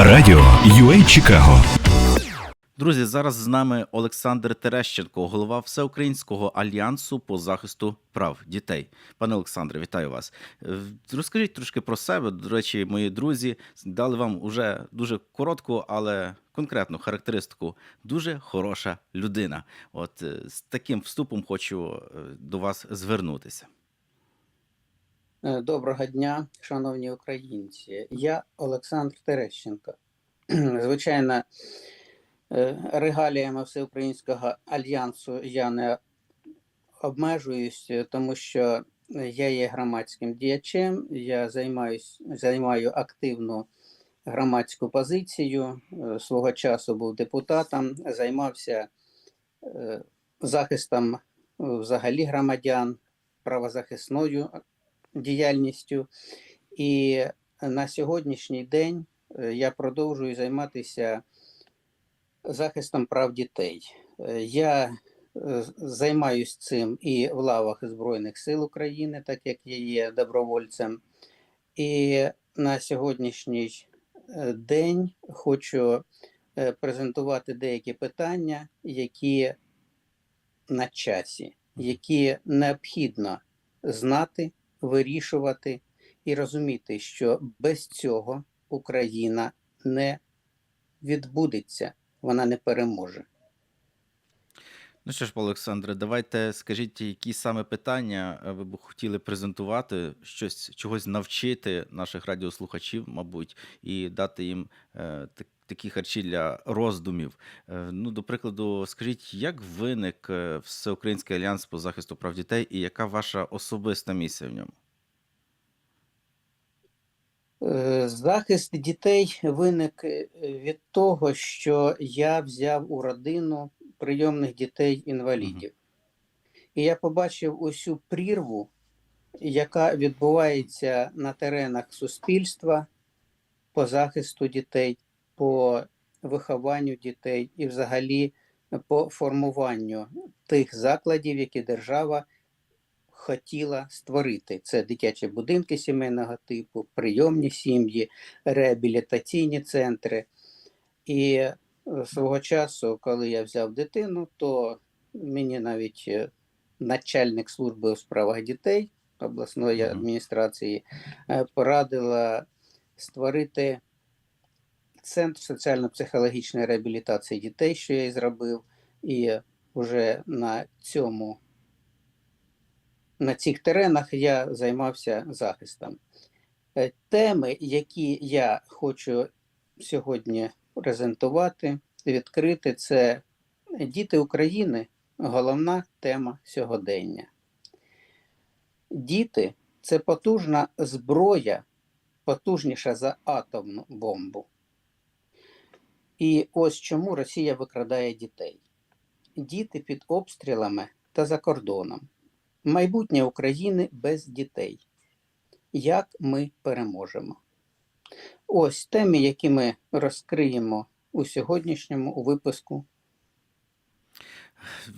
Радіо UA Чикаго. Друзі, зараз з нами Олександр Терещенко, голова Всеукраїнського альянсу по захисту прав дітей. Пане Олександре, вітаю вас. Е, Розкажіть трошки про себе. До речі, мої друзі дали вам уже дуже коротку, але конкретну характеристику. Дуже хороша людина. От е, з таким вступом хочу е, до вас звернутися. Е, Доброго дня, шановні українці. Я Олександр Терещенко. Звичайно, е, регаліями Всеукраїнського альянсу я не обмежуюсь, тому що я є громадським діячем, я займаюсь, займаю активну громадську позицію. Е, Свого часу був депутатом, займався захистом взагалі громадян, правозахисною діяльністю. І на сьогоднішній день е, я продовжую займатися захистом прав дітей. Е, Я е, займаюся цим і в лавах Збройних сил України, так як я є добровольцем. І на сьогоднішній день хочу презентувати деякі питання, які на часі, які необхідно знати, вирішувати і розуміти, що без цього Україна не відбудеться, вона не переможе. Ну що ж, Олександре, давайте скажіть, які саме питання е, ви б хотіли презентувати, щось чогось навчити наших радіослухачів, мабуть, і дати їм е, такі харчі для роздумів. Е, ну, до прикладу, скажіть, як виник е, Всеукраїнський альянс по захисту прав дітей, і яка ваша особиста місія в ньому? Е, Захист дітей виник від того, що я взяв у родину прийомних дітей-інвалідів. І я побачив усю прірву, яка відбувається на теренах суспільства по захисту дітей, по вихованню дітей і взагалі по формуванню тих закладів, які держава хотіла створити. Це дитячі будинки сімейного типу, прийомні сім'ї, реабілітаційні центри. І е, свого часу, коли я взяв дитину, то мені навіть е, начальник служби у справах дітей обласної адміністрації е, порадила створити центр соціально-психологічної реабілітації дітей, що я і зробив, і вже на цьому на цих теренах я займався захистом. Е, Теми, які я хочу сьогодні презентувати, відкрити, це діти України, головна тема сьогодення. Діти це потужна зброя, потужніша за атомну бомбу. І ось чому Росія викрадає дітей. Діти під обстрілами та за кордоном. Майбутнє України без дітей. Як ми переможемо? Ось теми, які ми розкриємо у сьогоднішньому випуску.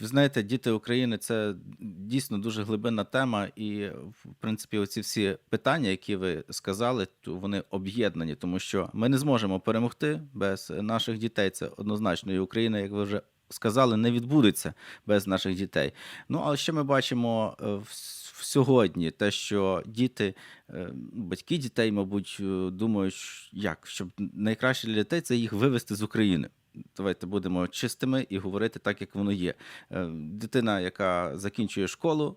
Ви знаєте, діти України це дійсно дуже глибинна тема, і в принципі, оці всі питання, які ви сказали, то вони об'єднані, тому що ми не зможемо перемогти без наших дітей. Це однозначно. І Україна, як ви вже сказали, не відбудеться без наших дітей. Ну але ще ми бачимо е, в- сьогодні те, що діти, е, батьки дітей, мабуть, е, думають, як щоб найкраще для дітей це їх вивезти з України. Давайте будемо чистими і говорити так, як воно є. Е, Дитина, яка закінчує школу,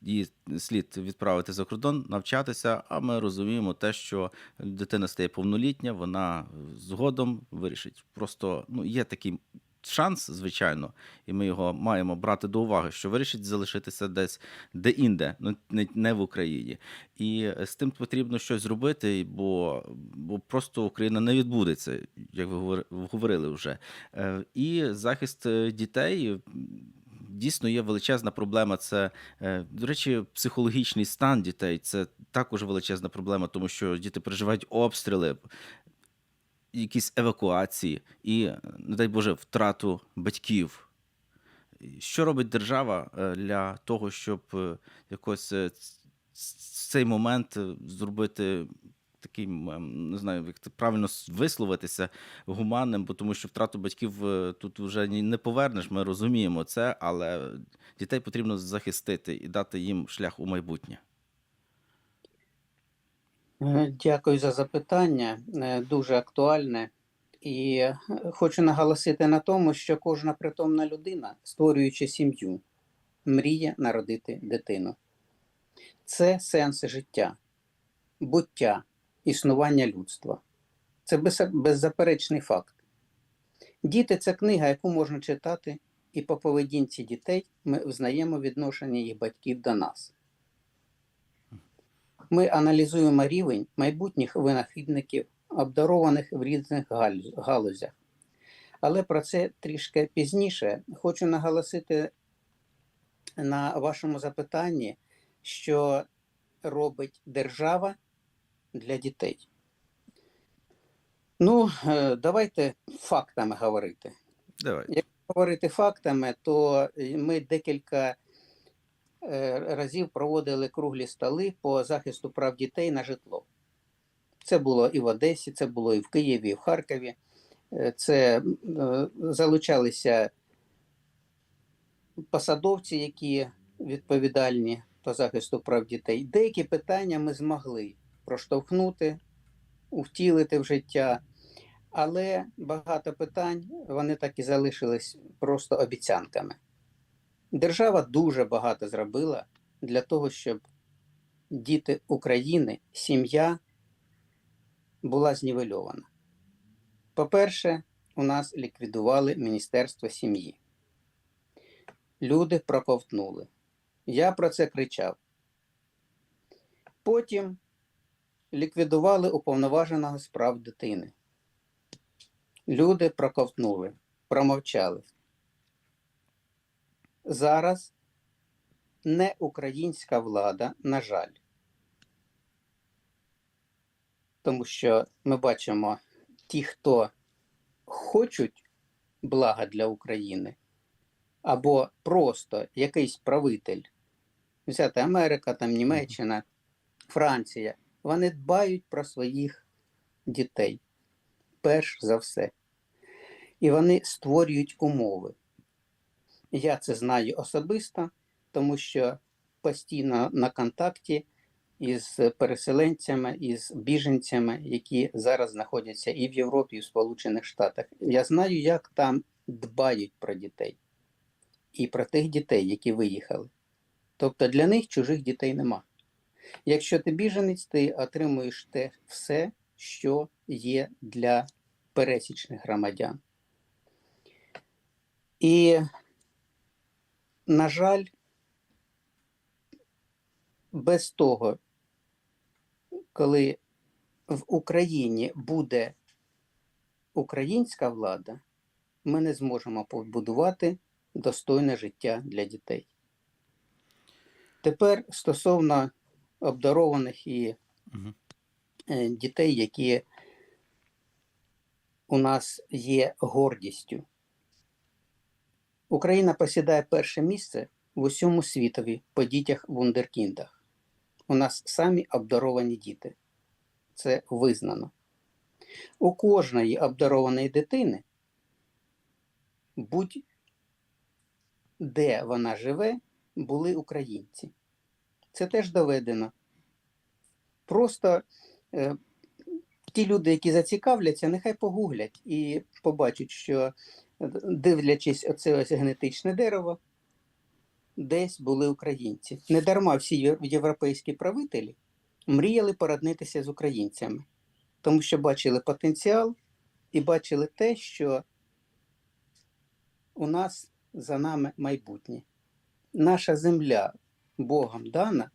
її слід відправити за кордон, навчатися. А ми розуміємо те, що дитина стає повнолітня, вона згодом вирішить. Просто ну, є такий шанс, звичайно, і ми його маємо брати до уваги, що вирішить залишитися десь де-інде, ну не, в Україні. І з тим потрібно щось зробити, бо, бо просто Україна не відбудеться, як ви говорили вже. Е, І захист е, дітей. Дійсно є величезна проблема. Це, е, до речі, психологічний стан дітей. Це також величезна проблема, тому що діти переживають обстріли, якісь евакуації і, не дай Боже, втрату батьків. Що робить держава е, для того, щоб е, якось е, цей момент зробити такий, не знаю, як правильно висловитися, гуманним, бо тому що втрату батьків тут вже не повернеш, ми розуміємо це, але дітей потрібно захистити і дати їм шлях у майбутнє. Е, Дякую за запитання, е, дуже актуальне. І е, хочу наголосити на тому, що кожна притомна людина, створюючи сім'ю, мріє народити дитину. Це сенс життя, буття, існування людства. Це беззаперечний факт. Діти це книга, яку можна читати, і по поведінці дітей ми взнаємо відношення їх батьків до нас. Ми аналізуємо рівень майбутніх винахідників, обдарованих в різних галузях. Але про це трішки пізніше. Хочу наголосити на вашому запитанні, що робить держава для дітей. Ну, е, давайте фактами говорити. Давай. Говорити фактами, то ми декілька разів проводили круглі столи по захисту прав дітей на житло. Це було і в Одесі, це було і в Києві, і в Харкові. Е, Це е, залучалися посадовці, які відповідальні по захисту прав дітей. Деякі питання ми змогли проштовхнути, втілити в життя, але багато питань вони так і залишились просто обіцянками. Держава дуже багато зробила для того, щоб діти України, сім'я була знівельована. По-перше, у нас ліквідували Міністерство сім'ї. Люди проковтнули. Я про це кричав. Потім ліквідували уповноваженого з прав дитини. Люди проковтнули, промовчали. Зараз не українська влада, на жаль. Тому що ми бачимо ті, хто хочуть блага для України, або просто якийсь правитель, взяти Америка, там Німеччина, Франція, вони дбають про своїх дітей, перш за все. І вони створюють умови. Я це знаю особисто, тому що постійно на контакті із переселенцями, із біженцями, які зараз знаходяться і в Європі, і в Сполучених Штатах. Я знаю, як там дбають про дітей і про тих дітей, які виїхали. Тобто для них чужих дітей нема. Якщо ти біженець, ти отримуєш те все, що є для пересічних громадян. І, на жаль, без того, коли в Україні буде українська влада, ми не зможемо побудувати достойне життя для дітей. Тепер стосовно обдарованих і е, дітей, які у нас є гордістю. Україна посідає перше місце в усьому світові по дітях вундеркіндах. У нас самі обдаровані діти. Це визнано. У кожної обдарованої дитини, будь-де вона живе, були українці. Це теж доведено. Просто е, ті люди, які зацікавляться, нехай погуглять і побачать, що дивлячись оце ось генетичне дерево, десь були українці. Недарма всі європейські правителі мріяли породнитися з українцями, тому що бачили потенціал і бачили те, що у нас за нами майбутнє. Наша земля Богом дана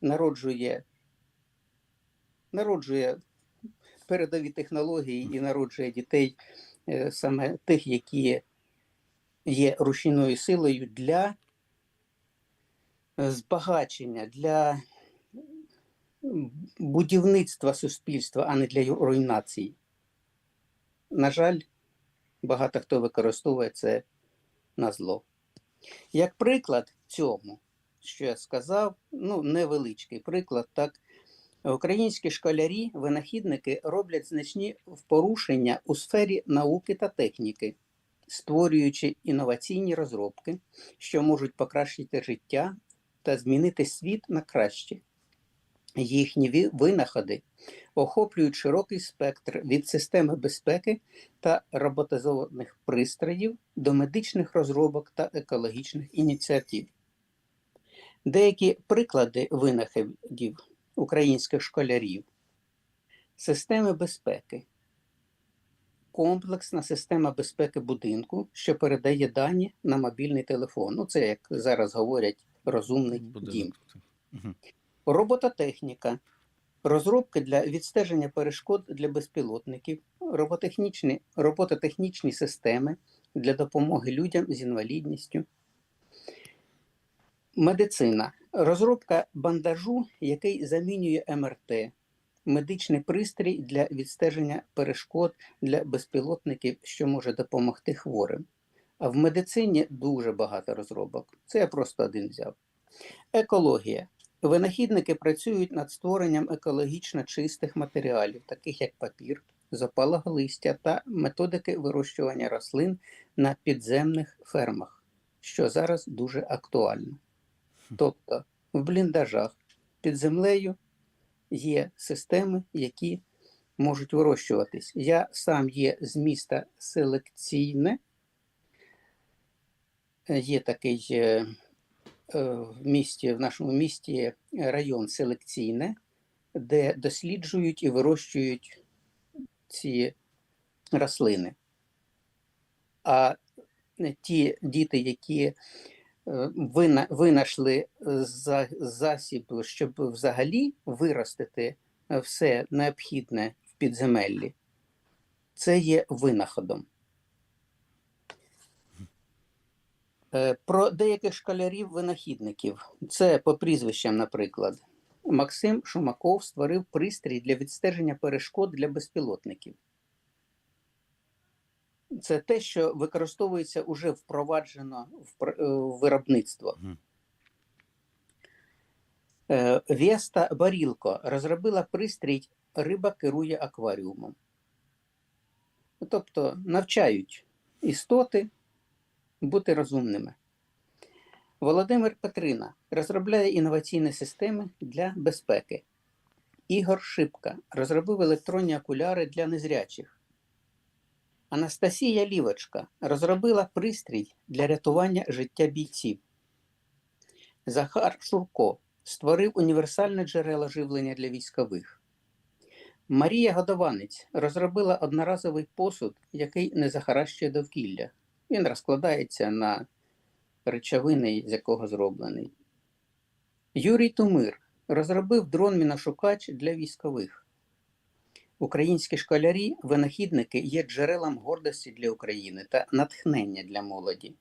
народжує, народжує передові технології і народжує дітей саме тих, які є рушійною силою для е, збагачення, для будівництва суспільства, а не для руйнації. На жаль, багато хто використовує це на зло. Як приклад цьому, що я сказав, ну, невеличкий приклад, так, Українські школярі, винахідники роблять значні порушення у сфері науки та техніки, створюючи інноваційні розробки, що можуть покращити життя та змінити світ на краще. Їхні винаходи охоплюють широкий спектр від системи безпеки та роботизованих пристроїв до медичних розробок та екологічних ініціатив. Деякі приклади винаходів українських школярів. Системи безпеки. Комплексна система безпеки будинку, що передає дані на мобільний телефон. Ну, це, як зараз говорять, розумний дім. Будинок. Мгм. Робототехніка. Розробки для відстеження перешкод для безпілотників, роботехнічні, робототехнічні системи для допомоги людям з інвалідністю. Медицина. Розробка бандажу, який замінює МРТ, медичний пристрій для відстеження перешкод для безпілотників, що може допомогти хворим. А в медицині дуже багато розробок. Це я просто один взяв. Екологія. Винахідники працюють над створенням екологічно чистих матеріалів, таких як папір, з опалого листя та методики вирощування рослин на підземних фермах, що зараз дуже актуально. Тобто в бліндажах під землею є системи, які можуть вирощуватись. Я сам є з міста селекційне. Є такий е, е, в місті, в нашому місті район селекційне, де досліджують і вирощують ці рослини. А ті діти, які винайшли е, засіб, щоб взагалі виростити е, все необхідне в підземеллі, це є винаходом. Е, Про деяких школярів-винахідників. Це по прізвищам, наприклад. Максим Шумаков створив пристрій для відстеження перешкод для безпілотників. Це те, що використовується уже впроваджено в пр- е, в виробництво. Е, Веста Барілко розробила пристрій Риба керує акваріумом. Тобто навчають істоти бути розумними. Володимир Петрина розробляє інноваційні системи для безпеки. Ігор Шипка розробив електронні окуляри для незрячих. Анастасія Лівочка розробила пристрій для рятування життя бійців. Захар Шурко створив універсальне джерело живлення для військових. Марія Годованець розробила одноразовий посуд, який не захаращує довкілля. Він розкладається на речовини, з якого зроблений. Юрій Тумир розробив дрон-міношукач для військових. Українські школярі, винахідники є джерелом гордості для України та натхнення для молоді.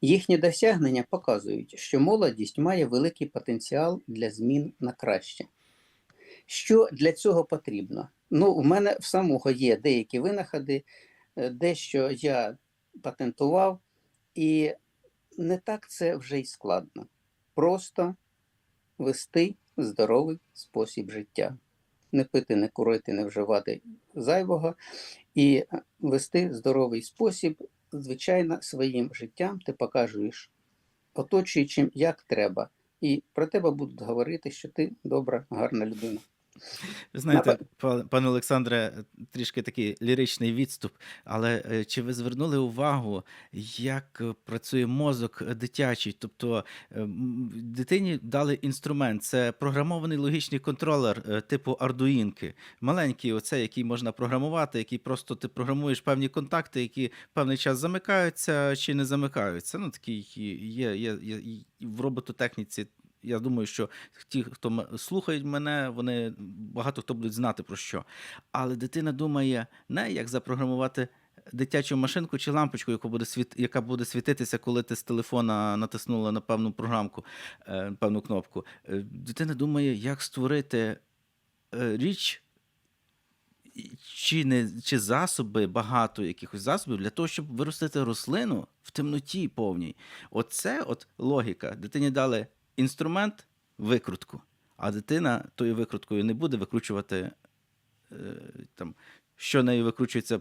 Їхні досягнення показують, що молодість має великий потенціал для змін на краще. Що для цього потрібно? Ну, у мене в самого є деякі винаходи, е, дещо я патентував, і не так це вже й складно. Просто вести здоровий спосіб життя. Не пити, не курити, не вживати зайвого і вести здоровий спосіб, звичайно, своїм життям ти покажеш оточуючим, як треба. І про тебе будуть говорити, що ти добра, гарна людина. Ви знаєте, пане Олександре, трішки такий ліричний відступ, але е, чи ви звернули увагу, як е, працює мозок дитячий? Тобто е, дитині дали інструмент, це програмований логічний контролер типу Ардуїнки. Маленький, оцей, який можна програмувати, який просто ти програмуєш певні контакти, які певний час замикаються чи не замикаються. Ну, такий є, є, є, є в робототехніці. Я думаю, що ті, хто слухають мене, вони багато хто будуть знати про що. Але дитина думає не як запрограмувати дитячу машинку чи лампочку, яка буде світ, яка буде світитися, коли ти з телефона натиснула на певну програмку, е, певну кнопку. Е, Дитина думає, як створити е, річ. Чи не чи засоби, багато якихось засобів для того, щоб виростити рослину в темноті повній. Оце от логіка. Дитині дали інструмент, викрутку. А дитина тою викруткою не буде викручувати е, там, що нею викручується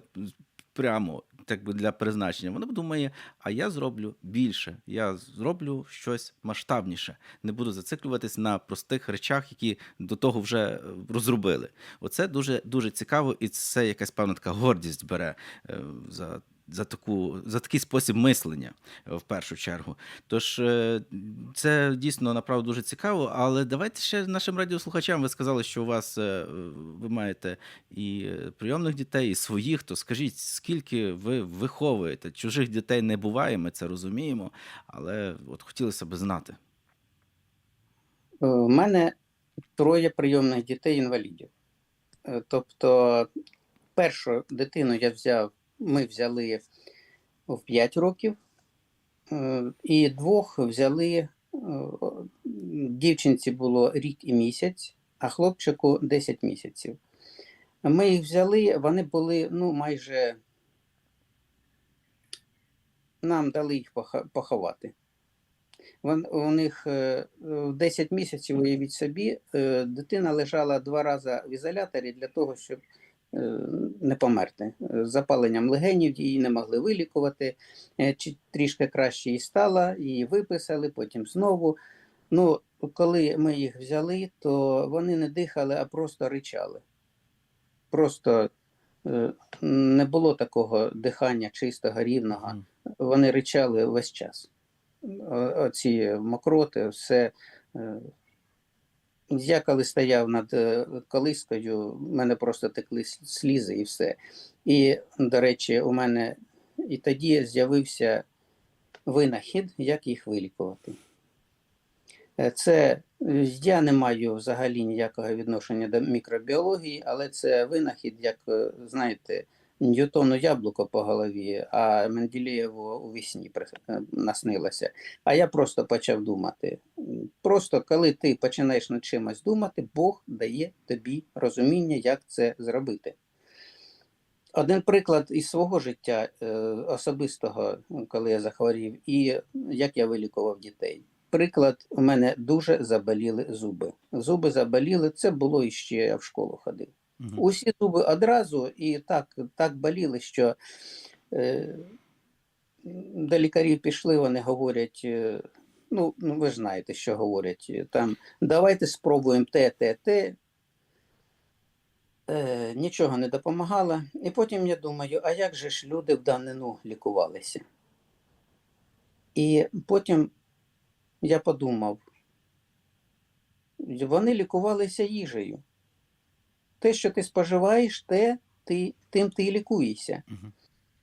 прямо так би для призначення. Вона думає, а я зроблю більше, я зроблю щось масштабніше. Не буду зациклюватись на простих речах, які до того вже е, розробили. Оце дуже дуже цікаво, і це якась певна така гордість бере е, за. За таку за такий спосіб мислення е, в першу чергу. Тож е, це дійсно направду дуже цікаво. Але давайте ще нашим радіослухачам. Ви сказали, що у вас е, ви маєте і прийомних дітей, і своїх. То скажіть, скільки ви виховуєте? Чужих дітей не буває, ми це розуміємо. Але от хотілося б знати. У мене троє прийомних дітей-інвалідів. Е, Тобто, першу дитину я взяв, ми взяли в 5 років, е, і двох взяли е, дівчинці було рік і місяць, а хлопчику 10 місяців. Ми їх взяли, вони були ну, майже нам дали їх поховати. У них е, в 10 місяців, уявіть собі, е, дитина лежала два рази в ізоляторі для того, щоб е, не померти. Е, З запаленням легенів її не могли вилікувати. Е, чи- Трішки краще їй стало, її виписали, потім знову. Ну, коли ми їх взяли, то вони не дихали, а просто ричали. Просто е, не було такого дихання чистого, рівного вони ричали весь час. Оці мокроти, все. Я коли стояв над е, колискою, в мене просто текли слізи і все. І, до речі, у мене і тоді з'явився винахід, як їх вилікувати. Е, Це я не маю взагалі ніякого відношення до мікробіології, але це винахід, як е, знаєте, Ньютону яблуко по голові, а Менделєєву у вісні е, наснилося. А я просто почав думати. Просто коли ти починаєш над чимось думати, Бог дає тобі розуміння, як це зробити. Один приклад із свого життя е, особистого, коли я захворів, і як я вилікував дітей. Приклад, у мене дуже заболіли зуби. Зуби заболіли, це було іще я в школу ходив. Мгм. Усі зуби одразу і так, так боліли, що е, до лікарів пішли, вони говорять, е, ну, ну ви ж знаєте, що говорять. е, Там давайте спробуємо те, те, те. Е, нічого не допомагало. І потім я думаю, а як же ж люди в данину лікувалися? І потім я подумав, вони лікувалися їжею. Те, що ти споживаєш, те ти, тим ти і лікуєшся. Мгм.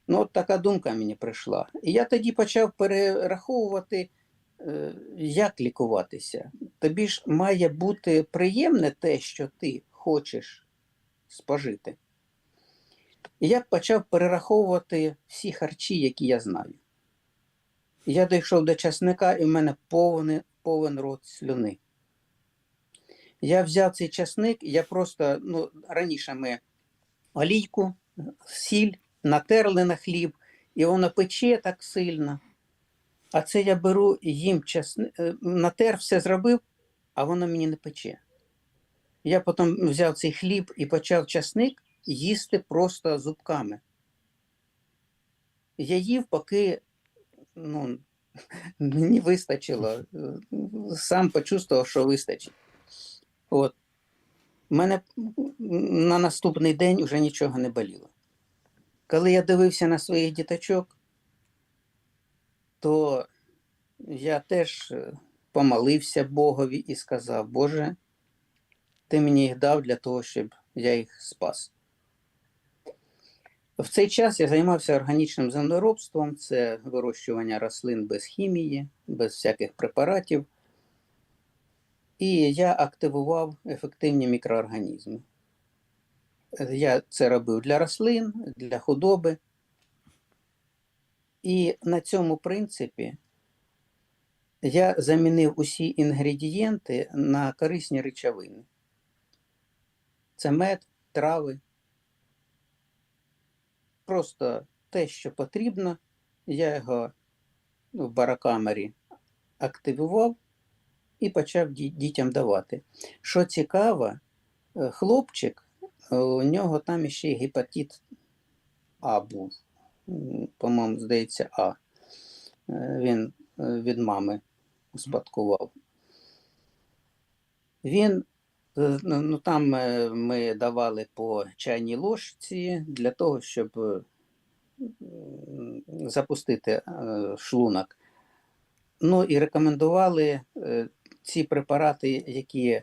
Ну, от така думка мені прийшла. І я тоді почав перераховувати, е, як лікуватися. Тобі ж має бути приємне те, що ти хочеш спожити. І я почав перераховувати всі харчі, які я знаю. Я дійшов до часника, і в мене повний, повен рот слюни. Я взяв цей часник, я просто, ну, раніше ми олійку, сіль натерли на хліб, і воно пече так сильно. А це я беру їм часник, натер, все зробив, а воно мені не пече. Я потім взяв цей хліб і почав часник їсти просто зубками. Я їв, поки ну, мені вистачило. Е, Сам почувствував, що вистачить. От. У мене на наступний день вже нічого не боліло. Коли я дивився на своїх діточок, то я теж е, помолився Богові і сказав: Боже, ти мені їх дав для того, щоб я їх спас. В цей час я займався органічним землеробством, це вирощування рослин без хімії, без всяких препаратів. І я активував ефективні мікроорганізми. Я це робив для рослин, для худоби. І на цьому принципі я замінив усі інгредієнти на корисні речовини. Це мед, трави. Просто те, що потрібно, я його ну, в барокамері активував, і почав дітям давати. Що цікаво, е, хлопчик, е, у нього там ще гепатит А був. По-моєму, здається, А. Е, Він від мами успадкував. Він ну ну, там ми давали по чайній ложці для того, щоб запустити шлунок. Ну і рекомендували ці препарати, які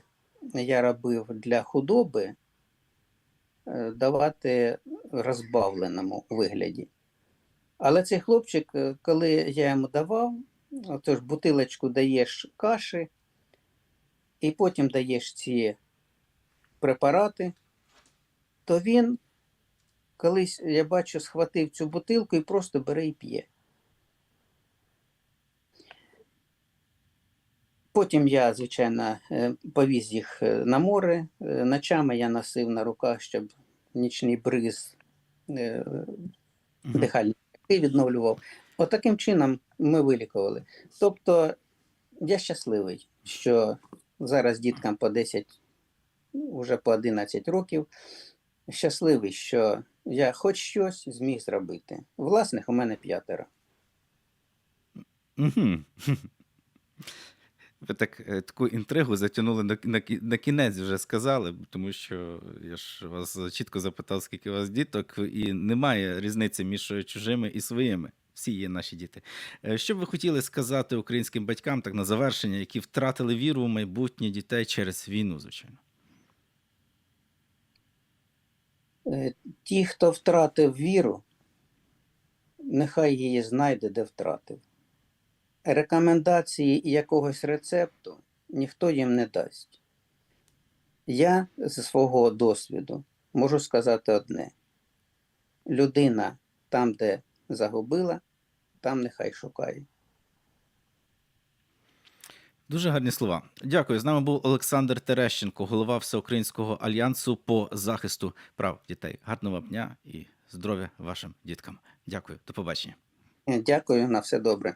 я робив для худоби, е, давати розбавленому вигляді. Але цей хлопчик, е, коли я йому давав, отож бутилочку даєш каші, і потім даєш ці препарати, то він колись, я бачу, схватив цю бутилку і просто бере і п'є. Потім я, звичайно, е, повіз їх е, на море. Е, Ночами я носив на руках, щоб нічний бриз шляхи відновлював. От чином ми вилікували. Тобто я щасливий, що зараз діткам по 10, ну, вже по 11 років. Щасливий, що я хоч щось зміг зробити. Власних у мене п'ятеро. Ви так е, таку інтригу затягнули на, на, на кінець вже сказали, тому що я ж вас чітко запитав, скільки у вас діток, і немає різниці між чужими і своїми. Всі є наші діти. Е, Що б ви хотіли сказати українським батькам так на завершення, які втратили віру в майбутнє дітей через війну, звичайно? Е, Ті, хто втратив віру, нехай її знайде, де втратив. Рекомендації якогось рецепту ніхто їм не дасть. Я зі свого досвіду можу сказати одне: людина там, де загубила, там нехай шукає. Дуже гарні слова. Дякую. З нами був Олександр Терещенко, голова Всеукраїнського альянсу по захисту прав дітей. Гарного вам дня і здоров'я вашим діткам. Дякую, до побачення. Дякую на все добре.